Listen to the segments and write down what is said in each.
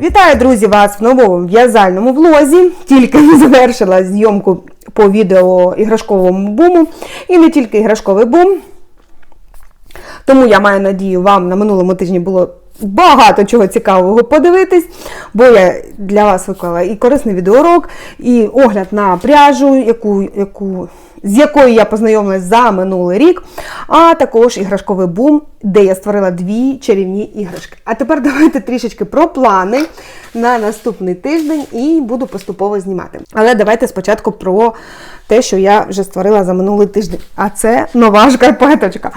Вітаю, друзі, вас в новому в'язальному влозі. Тільки завершила зйомку по відео іграшковому буму. І не тільки іграшковий бум. Тому я маю надію, вам на минулому тижні було багато чого цікавого подивитись, бо я для вас виклала і корисний відеоурок, і огляд на пряжу, яку, яку, з якою я познайомилась за минулий рік, а також іграшковий бум, де я створила дві чарівні іграшки. А тепер давайте трішечки про плани на наступний тиждень і буду поступово знімати. Але давайте спочатку про те, що я вже створила за минулий тиждень. А це нова шкарпеточка.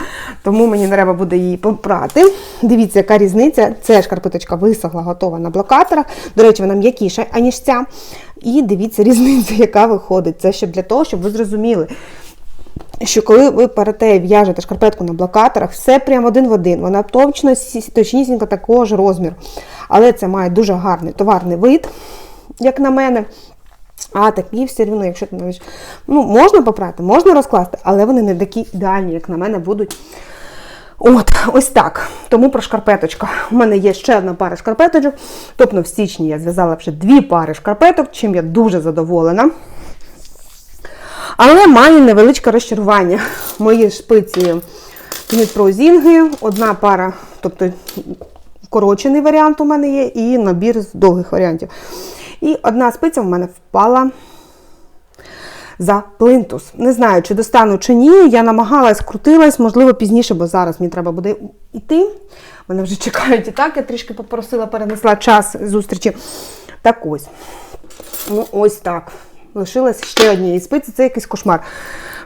Тому мені треба буде її попрати. Дивіться, яка різниця. Це шкарпеточка висохла, готова на блокаторах. До речі, вона м'якіша, аніж ця. І дивіться різницю, яка виходить. Це щоб для того, щоб ви зрозуміли. Що коли ви перете в'яжете шкарпетку на блокаторах, все прямо один в один. Вона точно сі- точнісінько такого ж розміру. Але це має дуже гарний товарний вид, як на мене. А такі все одно, якщо ти навіть ну, можна попрати, можна розкласти, але вони не такі ідеальні, як на мене, будуть. От, ось так. Тому про шкарпеточка. У мене є ще одна пара шкарпеточок. Тобто в січні я зв'язала вже дві пари шкарпеток, чим я дуже задоволена. Але маю невеличке розчарування. Мої шпиці Дніпро Зінги, одна пара, тобто вкорочений варіант у мене є, і набір з довгих варіантів. І одна спиця в мене впала за плинтус. Не знаю, чи достану, чи ні. Я намагалась, крутилась, можливо, пізніше, бо зараз мені треба буде йти. Мене вже чекають і так. Я трішки попросила, перенесла час зустрічі. Так ось. Ну, ось так. Лишилась ще однієї спиці. Це якийсь кошмар.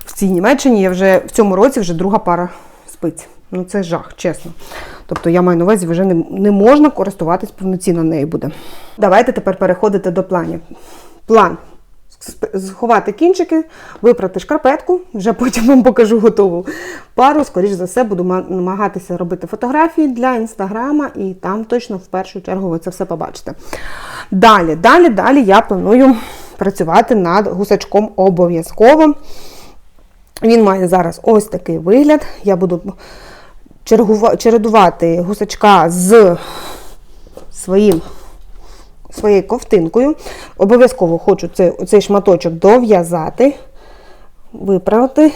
В цій Німеччині я вже в цьому році вже друга пара спиць. Ну це жах, чесно. Тобто я маю на увазі, вже не, не можна користуватись повноцінно нею буде. Давайте тепер переходити до планів. План. Сховати кінчики, випрати шкарпетку, вже потім вам покажу готову пару. Скоріш за все, буду намагатися робити фотографії для інстаграма, і там точно в першу чергу ви це все побачите. Далі, далі, далі я планую працювати над гусачком обов'язково. Він має зараз ось такий вигляд. Я буду чередувати гусачка з своїм, своєю ковтинкою. Обов'язково хочу цей, цей шматочок дов'язати, виправити,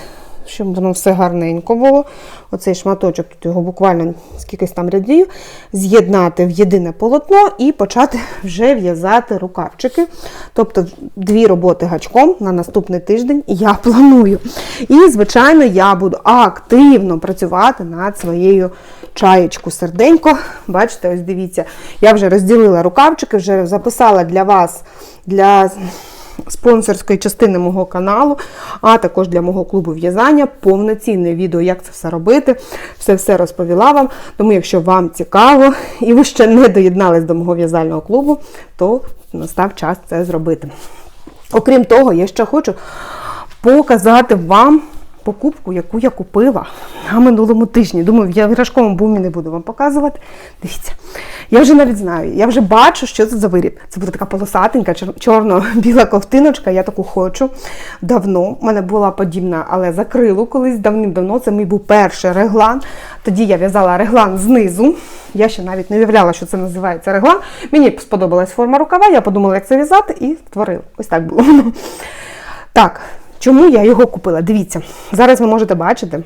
щоб воно все гарненько було. Оцей шматочок, тут його буквально скількись там рядів, з'єднати в єдине полотно і почати вже в'язати рукавчики. Тобто дві роботи гачком на наступний тиждень я планую. І, звичайно, я буду активно працювати над своєю чаєчку серденько. Бачите, ось дивіться, я вже розділила рукавчики, вже записала для вас для спонсорської частини мого каналу, а також для мого клубу в'язання повноцінне відео, як це все робити. Все все розповіла вам. Тому, якщо вам цікаво і ви ще не доєднались до мого в'язального клубу, то настав час це зробити. Окрім того, я ще хочу показати вам покупку, яку я купила на минулому тижні. Думаю, я в іграшковому бумі не буду вам показувати. Дивіться, я вже навіть знаю, я вже бачу, що це за виріб. Це буде така полосатенька, чорно-біла ковтиночка, я таку хочу. Давно У мене була подібна, але закрилу колись давним-давно. Це мій був перший реглан. Тоді я в'язала реглан знизу. Я ще навіть не уявляла, що це називається реглан. Мені сподобалась форма рукава, я подумала, як це в'язати, і створила. Ось так було. Так, чому я його купила? Дивіться, зараз ви можете бачити.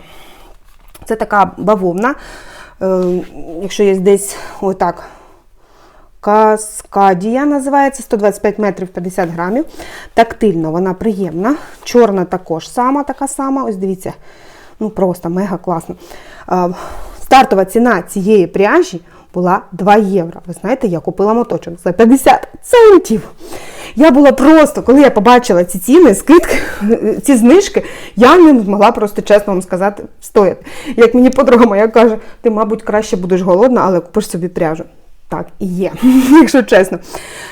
Це така бавовна. Е, якщо є десь отак. Каскадія називається 125 метрів 50 грамів. Тактильно вона приємна. Чорна також сама така сама. Ось дивіться, ну просто мега класно. Е, Стартова ціна цієї пряжі була 2 євро. Ви знаєте, я купила моточок за 50 центів. Я була просто, коли я побачила ці ціни, скидки, ці знижки, я не могла просто чесно вам сказати, стояти. Як мені подруга моя каже, ти, мабуть, краще будеш голодна, але купиш собі пряжу. Так і є, якщо чесно.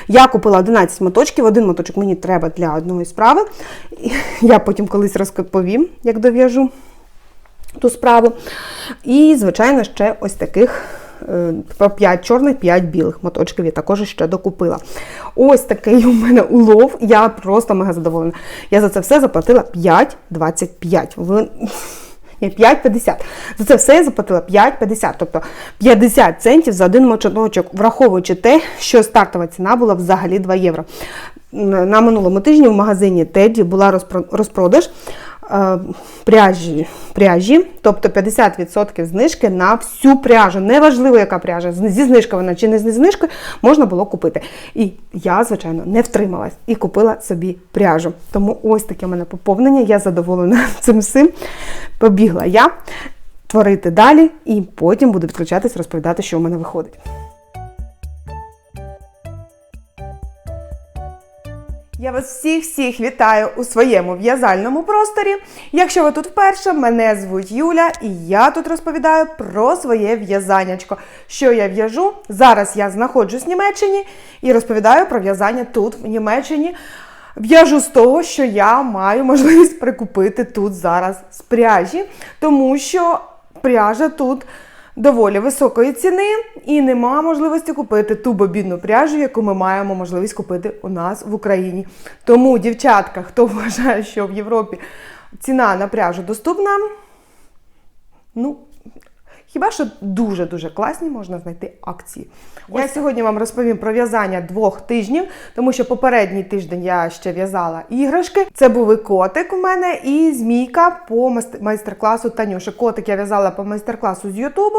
Я купила 11 моточків, один моточок мені треба для одної справи. Я потім колись розповім, як дов'яжу ту справу. І, звичайно, ще ось таких 5 чорних, 5 білих моточків я також ще докупила. Ось такий у мене улов. Я просто мега задоволена. Я за це все заплатила 5,25. Ви Ні, 5,50. За це все я заплатила 5,50. Тобто 50 центів за один мочоночок, враховуючи те, що стартова ціна була взагалі 2 євро. На минулому тижні в магазині Теді була розпродаж е, пряжі, пряжі, тобто 50% знижки на всю пряжу. Неважливо, яка пряжа, зі знижкою вона чи не зі знижкою, можна було купити. І я, звичайно, не втрималась і купила собі пряжу. Тому ось таке в мене поповнення. Я задоволена цим всім. Побігла я творити далі, і потім буду відключатись, розповідати, що в мене виходить. Я вас всіх всіх вітаю у своєму в'язальному просторі. Якщо ви тут вперше, мене звуть Юля, і я тут розповідаю про своє в'язаннячко. Що я в'яжу? Зараз я знаходжусь в Німеччині і розповідаю про в'язання тут, в Німеччині. В'яжу з того, що я маю можливість прикупити тут зараз з пряжі, тому що пряжа тут доволі високої ціни і нема можливості купити ту бобінну пряжу, яку ми маємо можливість купити у нас в Україні. Тому, дівчатка, хто вважає, що в Європі ціна на пряжу доступна, ну. Хіба що дуже-дуже класні можна знайти акції. Я сьогодні вам розповім про в'язання двох тижнів, тому що попередній тиждень я ще в'язала іграшки. Це був і котик у мене, і змійка по майстер-класу Танюші. Котик я в'язала по майстер-класу з Ютубу,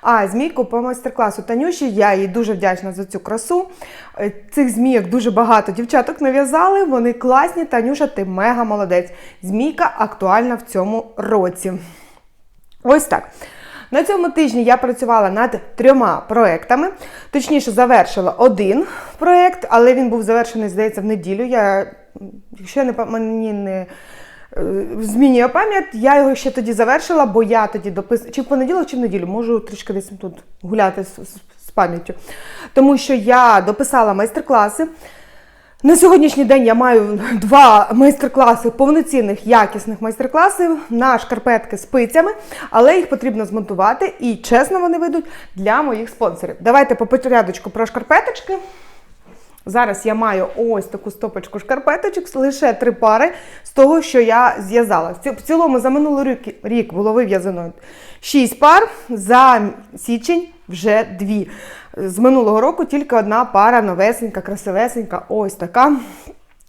а змійку по майстер-класу Танюші. Я їй дуже вдячна за цю красу. Е, Цих змійок дуже багато дівчаток нав'язали. Вони класні. Танюша, ти мега молодець. Змійка актуальна в цьому році. Ось так. На цьому тижні я працювала над трьома проектами. Точніше, завершила один проект, але він був завершений, здається, в неділю. Я, якщо я не мені не е, змінює пам'ять, я його ще тоді завершила, бо я тоді допис... чи в понеділок, чи в неділю, можу трішки десь тут гуляти з, з пам'яттю. Тому що я дописала майстер-класи. На сьогоднішній день я маю два майстер-класи, повноцінних якісних майстер-класів на шкарпетки з пицями, але їх потрібно змонтувати і чесно вони вийдуть для моїх спонсорів. Давайте по порядочку про шкарпеточки. Зараз я маю ось таку стопочку шкарпеточок, лише три пари з того, що я зв'язала. В цілому за минулий рік, було вив'язано 6 пар, за січень вже дві. З минулого року тільки одна пара новесенька, красивесенька, ось така.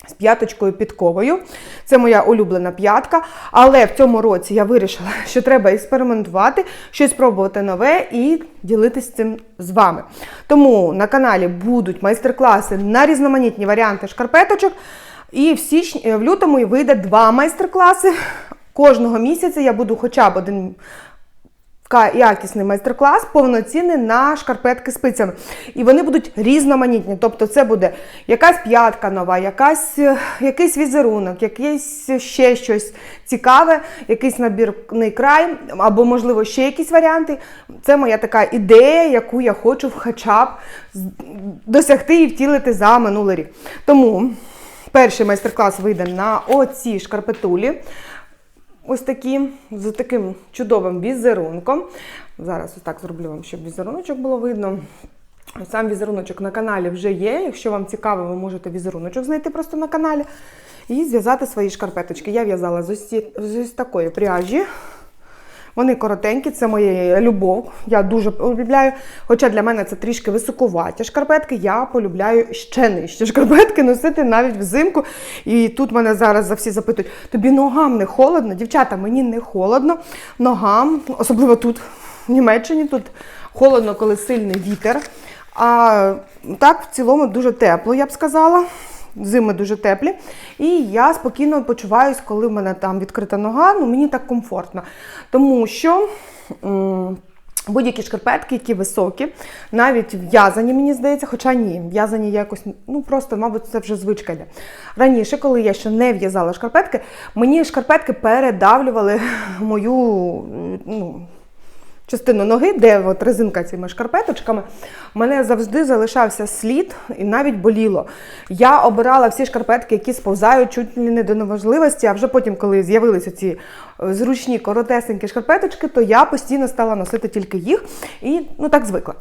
З п'яточкою підковою. Це моя улюблена п'ятка. Але в цьому році я вирішила, що треба експериментувати, щось пробувати нове і ділитися цим з вами. Тому на каналі будуть майстер-класи на різноманітні варіанти шкарпеточок. І в січні, в лютому вийде два майстер-класи. Кожного місяця я буду хоча б один якісний майстер-клас, повноцінний на шкарпетки спицями. І вони будуть різноманітні. Тобто це буде якась п'ятка нова, якась, е, якийсь візерунок, якийсь ще щось цікаве, якийсь набірний край, або, можливо, ще якісь варіанти. Це моя така ідея, яку я хочу хоча б досягти і втілити за минулий рік. Тому перший майстер-клас вийде на оці шкарпетулі. Ось такі, з таким чудовим візерунком. Зараз ось так зроблю вам, щоб візеруночок було видно. Сам візеруночок на каналі вже є. Якщо вам цікаво, ви можете візеруночок знайти просто на каналі і зв'язати свої шкарпеточки. Я в'язала з ось, ось такої пряжі. Вони коротенькі, це моя любов. Я дуже полюбляю. Хоча для мене це трішки високуваті шкарпетки, я полюбляю ще нижчі шкарпетки носити навіть взимку. І тут мене зараз за всі запитують: тобі ногам не холодно? Дівчата, мені не холодно. Ногам, особливо тут, в Німеччині, тут холодно, коли сильний вітер. А так, в цілому дуже тепло, я б сказала. Зими дуже теплі. І я спокійно почуваюсь, коли в мене там відкрита нога, ну мені так комфортно. Тому що. Будь-які шкарпетки, які високі, навіть в'язані, мені здається, хоча ні, в'язані якось, ну просто, мабуть, це вже звичка йде. Раніше, коли я ще не в'язала шкарпетки, мені шкарпетки передавлювали мою ну, частину ноги, де от резинка цими шкарпеточками, у мене завжди залишався слід і навіть боліло. Я обирала всі шкарпетки, які сповзають чуть не до неважливості, а вже потім, коли з'явилися ці е, зручні коротесенькі шкарпеточки, то я постійно стала носити тільки їх і ну так звикла.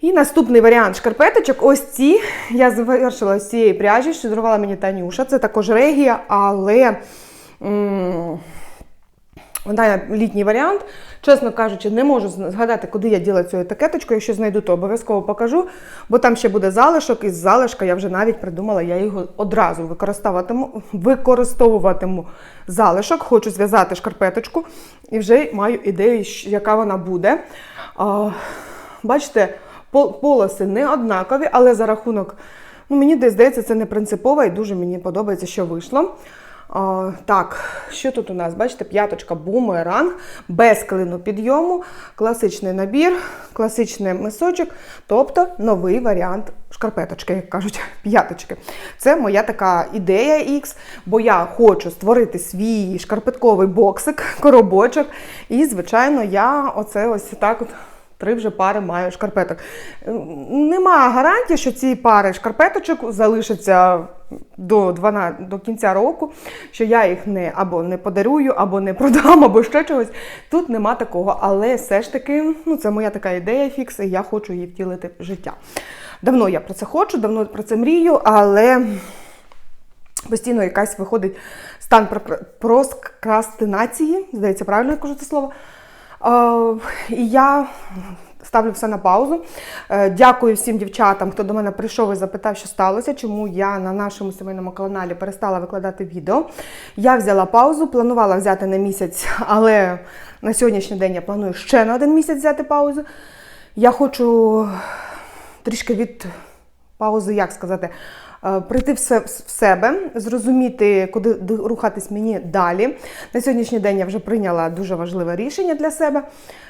І наступний варіант шкарпеточок, ось ці. Я завершила з цієї пряжі, що дарувала мені Танюша. Це також регія, але. м, Вона літній варіант. Чесно кажучи, не можу згадати, куди я діла цю етикеточку. Якщо знайду, то обов'язково покажу, бо там ще буде залишок, і з залишка я вже навіть придумала, я його одразу використовуватиму, використовуватиму залишок, хочу зв'язати шкарпеточку і вже маю ідею, яка вона буде. А, бачите, полоси не однакові, але за рахунок, ну мені десь здається, це не принципово і дуже мені подобається, що вийшло. А, так, що тут у нас? Бачите, п'яточка бумеранг, без клину підйому, класичний набір, класичний мисочок, тобто новий варіант шкарпеточки, як кажуть, п'яточки. Це моя така ідея X, бо я хочу створити свій шкарпетковий боксик, коробочок. І, звичайно, я оце ось так от. Три вже пари маю шкарпеток. Нема гарантії, що ці пари шкарпеточок залишаться до 12, до кінця року, що я їх не або не подарую, або не продам, або ще чогось. Тут нема такого, але все ж таки, ну це моя така ідея фікс, і я хочу її втілити в життя. Давно я про це хочу, давно про це мрію, але постійно якась виходить стан прокра- проскрастинації, здається, правильно я кажу це слово. І я ставлю все на паузу. Е, Дякую всім дівчатам, хто до мене прийшов і запитав, що сталося, чому я на нашому сімейному каналі перестала викладати відео. Я взяла паузу, планувала взяти на місяць, але на сьогоднішній день я планую ще на один місяць взяти паузу. Я хочу трішки від паузи, як сказати, прийти в в себе, зрозуміти, куди рухатись мені далі. На сьогоднішній день я вже прийняла дуже важливе рішення для себе.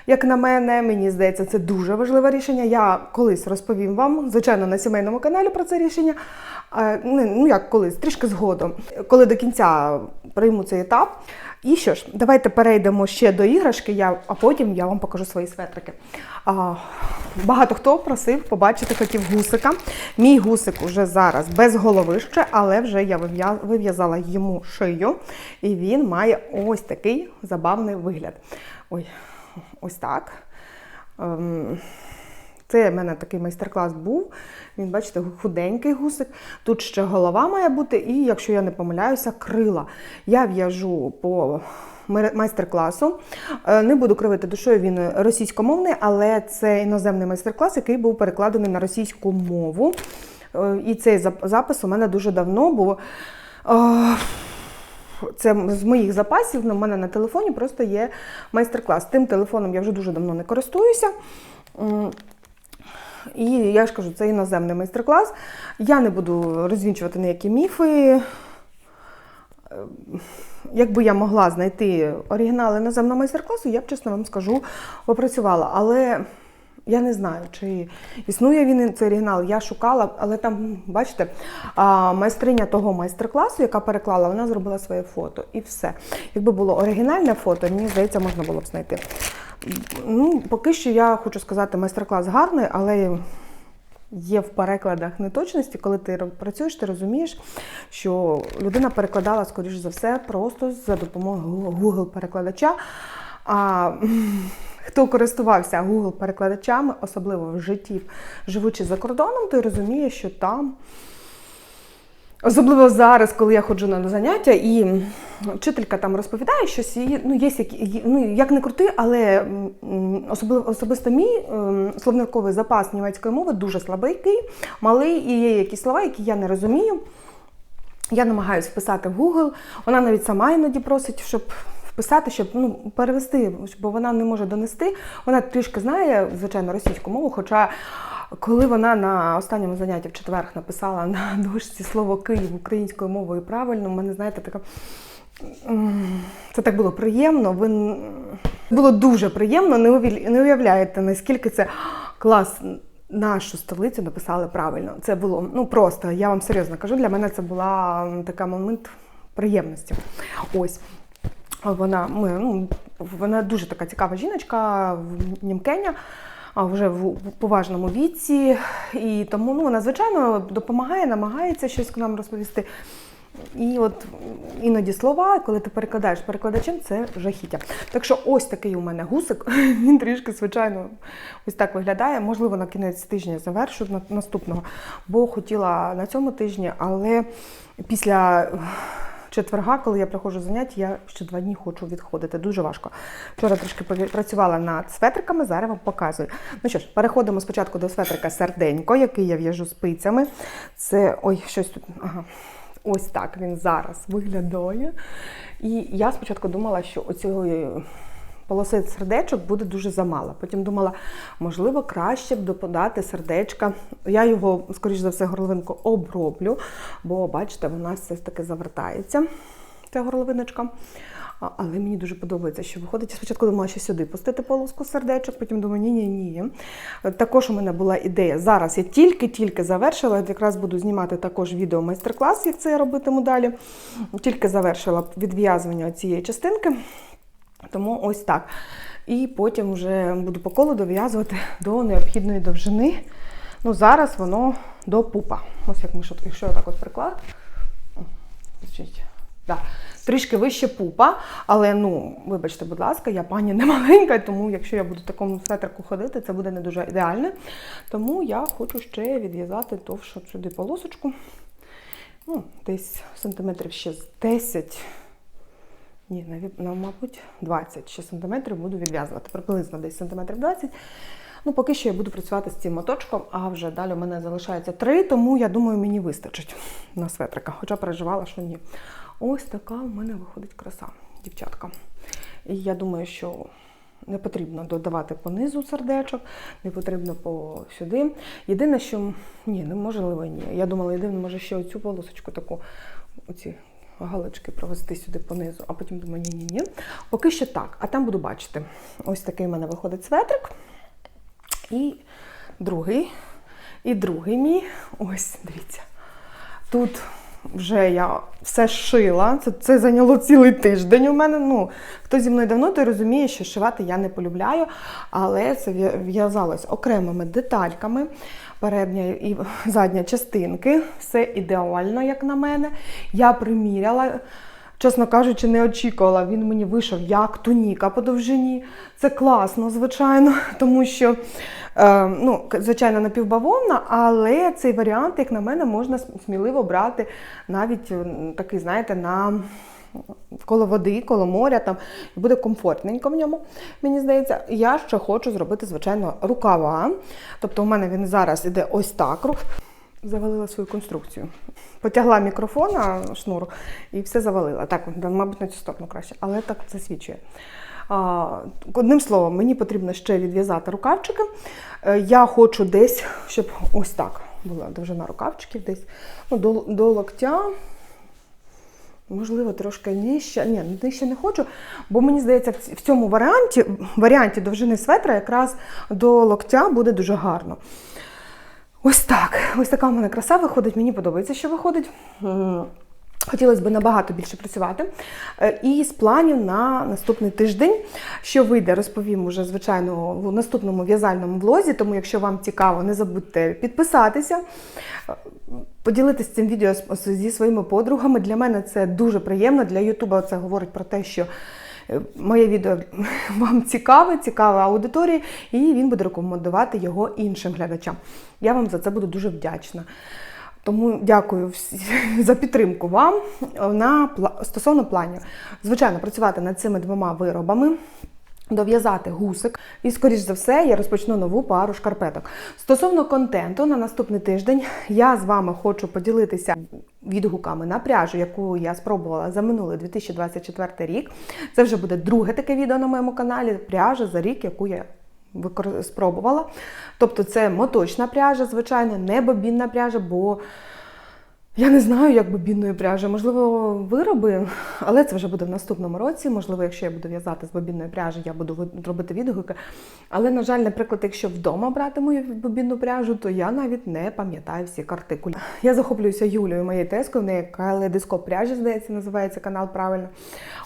Як на мене, мені здається, це дуже важливе рішення. Я колись розповім вам, звичайно, на сімейному каналі про це рішення. Ну, ну як колись, трішки згодом, коли до кінця прийму цей етап. І що ж, давайте перейдемо ще до іграшки, я, а потім я вам покажу свої светрики. А, багато хто просив побачити, хотів гусика. Мій гусик уже зараз без головища, але вже я вив'язала йому шию, і він має ось такий забавний вигляд. Ой, ось так. Це в мене такий майстер-клас був. Він, бачите, худенький гусик. Тут ще голова має бути, і, якщо я не помиляюся, крила. Я в'яжу по майстер-класу. Е, Не буду кривити душою, він російськомовний, але це іноземний майстер-клас, який був перекладений на російську мову. Е, І цей запис у мене дуже давно, бо. е, це з моїх запасів. У мене на телефоні просто є майстер-клас. Тим телефоном я вже дуже давно не користуюся. І я ж кажу, це іноземний майстер-клас. Я не буду розвінчувати ніякі міфи. Е, Якби я могла знайти оригінал іноземного майстер-класу, я б, чесно вам скажу, опрацювала. Але я не знаю, чи існує він цей оригінал. Я шукала, але там, бачите, майстриня того майстер-класу, яка переклала, вона зробила своє фото і все. Якби було оригінальне фото, мені здається, можна було б знайти. Ну, поки що я хочу сказати, майстер-клас гарний, але є в перекладах неточності. Коли ти працюєш, ти розумієш, що людина перекладала, скоріш за все, просто за допомогою Google-перекладача. А хто користувався Google-перекладачами, особливо в житті, живучи за кордоном, той розуміє, що там. Особливо зараз, коли я ходжу на заняття, і вчителька там розповідає щось, і ну, є ну, як не крути, але особливо, особисто мій ем, словниковий запас німецької мови дуже слабенький, малий, і є якісь слова, які я не розумію. Я намагаюся вписати в Google. Вона навіть сама іноді просить, щоб вписати, щоб ну, перевести, бо вона не може донести. Вона трішки знає, звичайно, російську мову, хоча коли вона на останньому занятті в четверг написала на дошці слово Київ українською мовою правильно, в мене, знаєте, така. Це так було приємно. Ви було дуже приємно. Не уявляєте, наскільки це клас. Нашу столицю написали правильно. Це було ну просто. Я вам серйозно кажу. Для мене це була така момент приємності. Ось. Вона, ми, ну, вона дуже така цікава жіночка, в- німкеня, вже в поважному віці. І тому ну, вона, звичайно, допомагає, намагається щось нам розповісти. І от іноді слова, коли ти перекладаєш перекладачем, це жахіття. Так що ось такий у мене гусик. Він трішки, звичайно, ось так виглядає. Можливо, на кінець тижня завершу наступного, бо хотіла на цьому тижні, але після четверга, коли я приходжу заняття, я ще два дні хочу відходити. Дуже важко. Вчора трошки працювала над светриками, зараз вам показую. Ну що ж, переходимо спочатку до светрика серденько, який я в'яжу спицями. Це ой, щось тут. Ага. Ось так він зараз виглядає. І я спочатку думала, що оцього полоси сердечок буде дуже замало. Потім думала, можливо, краще б доподати сердечка. Я його, скоріш за все, горловинку оброблю, бо, бачите, вона все ж таки завертається, ця горловиночка. Але мені дуже подобається, що виходить. Я спочатку думала, що сюди пустити полоску сердечок, потім думаю, ні, ні, ні. Також у мене була ідея. Зараз я тільки-тільки завершила. Якраз буду знімати також відео майстер-клас, як це я робитиму далі. Тільки завершила відв'язування цієї частинки. Тому ось так. І потім вже буду по колу дов'язувати до необхідної довжини. Ну, зараз воно до пупа. Ось як ми що, якщо я так ось приклад. Да. Трішки вище пупа, але ну, вибачте, будь ласка, я пані не маленька, тому якщо я буду в такому светрику ходити, це буде не дуже ідеально. Тому я хочу ще відв'язати товшу сюди полосочку. Ну, десь сантиметрів ще з 10. Ні, ну, мабуть, 20 ще сантиметрів буду відв'язувати. Приблизно десь сантиметрів 20. Ну, поки що я буду працювати з цим моточком, а вже далі у мене залишається 3, тому я думаю, мені вистачить на светрика. Хоча переживала, що ні. Ось така в мене виходить краса, дівчатка. І я думаю, що не потрібно додавати по низу сердечок, не потрібно по сюди. Єдине, що ні, неможливо ні. Я думала, єдине, може ще оцю полосочку таку, оці галочки провести сюди понизу, а потім думаю, ні, ні, ні. Поки що так. А там буду бачити. Ось такий в мене виходить светрик. І другий. І другий мій. Ось, дивіться. Тут вже я все шила. Це, це зайняло цілий тиждень у мене. Ну, хто зі мною давно, той розуміє, що шивати я не полюбляю, але це в'язалось окремими детальками. Передня і задня частинки. Все ідеально, як на мене. Я приміряла. Чесно кажучи, не очікувала. Він мені вийшов як туніка по довжині. Це класно, звичайно, тому що, е, ну, звичайно, напівбавовна, але цей варіант, як на мене, можна сміливо брати навіть такий, знаєте, на коло води, коло моря, там буде комфортненько в ньому, мені здається. Я ще хочу зробити, звичайно, рукава. Тобто, у мене він зараз іде ось так. Завалила свою конструкцію. Потягла мікрофон на шнур і все завалила. Так, мабуть, на цю сторону краще, але так засвідчує. А, одним словом, мені потрібно ще відв'язати рукавчики. Е, Я хочу десь, щоб ось так була довжина рукавчиків, десь ну, до, до локтя. Можливо, трошки нижче. Ні, нижче не хочу, бо мені здається, в цьому варіанті, варіанті довжини светра якраз до локтя буде дуже гарно. Ось так. Ось така в мене краса виходить. Мені подобається, що виходить. Хотілося б набагато більше працювати. Е, І з планів на наступний тиждень, що вийде, розповім уже, звичайно, в наступному в'язальному влозі. Тому, якщо вам цікаво, не забудьте підписатися, е, поділитися цим відео зі своїми подругами. Для мене це дуже приємно. Для Ютуба це говорить про те, що е, моє відео вам цікаве, цікаве аудиторії, і він буде рекомендувати його іншим глядачам. Я вам за це буду дуже вдячна. Тому дякую за підтримку вам на стосовно планів. Звичайно, працювати над цими двома виробами. Дов'язати гусик, і, скоріш за все, я розпочну нову пару шкарпеток. Стосовно контенту, на наступний тиждень я з вами хочу поділитися відгуками на пряжу, яку я спробувала за минулий 2024 рік. Це вже буде друге таке відео на моєму каналі. Пряжа за рік, яку я спробувала. Тобто це моточна пряжа, звичайно, не бобінна пряжа, бо я не знаю, як бобінної пряжі. Можливо, вироби, але це вже буде в наступному році. Можливо, якщо я буду в'язати з бобінної пряжі, я буду робити відгуки. Але, на жаль, наприклад, якщо вдома брати мою бобінну пряжу, то я навіть не пам'ятаю всі артикулі. Я захоплююся Юлією, моєю тескою, в неї калейдоскоп пряжі, здається, називається канал правильно.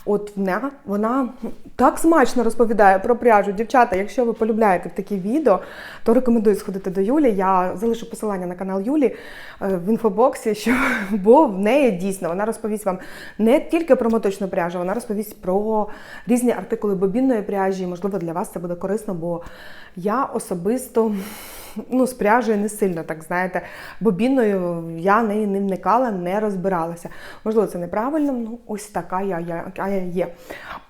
От вона, вона так смачно розповідає про пряжу. Дівчата, якщо ви полюбляєте такі відео, то рекомендую сходити до Юлі. Я залишу посилання на канал Юлі е, в інфобоксі, що, бо в неї дійсно вона розповість вам не тільки про моточну пряжу, вона розповість про різні артикули бобінної пряжі. Можливо, для вас це буде корисно, бо я особисто ну, з пряжею не сильно, так знаєте, бобінною я неї не вникала, не розбиралася. Можливо, це неправильно, ну ось така я, я, я є.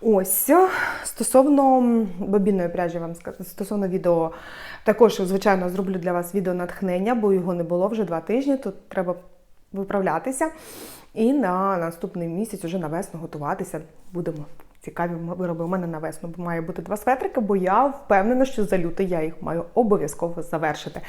Ось стосовно бобінної пряжі, вам сказати, стосовно відео, також, звичайно, зроблю для вас відео натхнення, бо його не було вже два тижні. Тут треба виправлятися. І на наступний місяць, уже на весну, готуватися будемо. Цікаві вироби у мене на весну має бути два светрики, бо я впевнена, що за лютий я їх маю обов'язково завершити.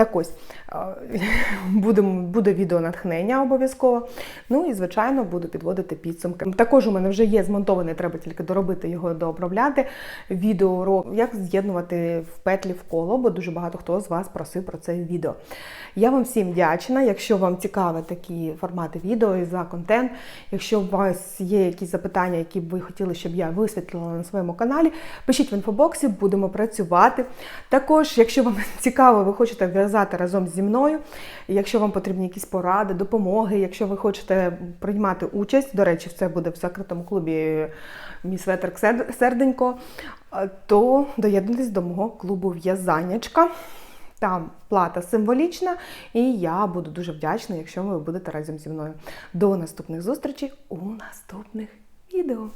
Так ось е, будемо, буде відео натхнення обов'язково. Ну і, звичайно, буду підводити підсумки. Також у мене вже є змонтований, треба тільки доробити його, дообробляти. Відео як з'єднувати в петлі в коло, бо дуже багато хто з вас просив про це відео. Я вам всім вдячна. Якщо вам цікаві такі формати відео і за контент, якщо у вас є якісь запитання, які б ви хотіли, щоб я висвітлила на своєму каналі, пишіть в інфобоксі, будемо працювати. Також, якщо вам цікаво, ви хочете в'язати разом зі мною, якщо вам потрібні якісь поради, допомоги, якщо ви хочете приймати участь, до речі, це буде в закритому клубі Міс Ветерк Серденько, то доєднуйтесь до мого клубу в'язанячка. Там плата символічна, і я буду дуже вдячна, якщо ви будете разом зі мною. До наступних зустрічей у наступних відео.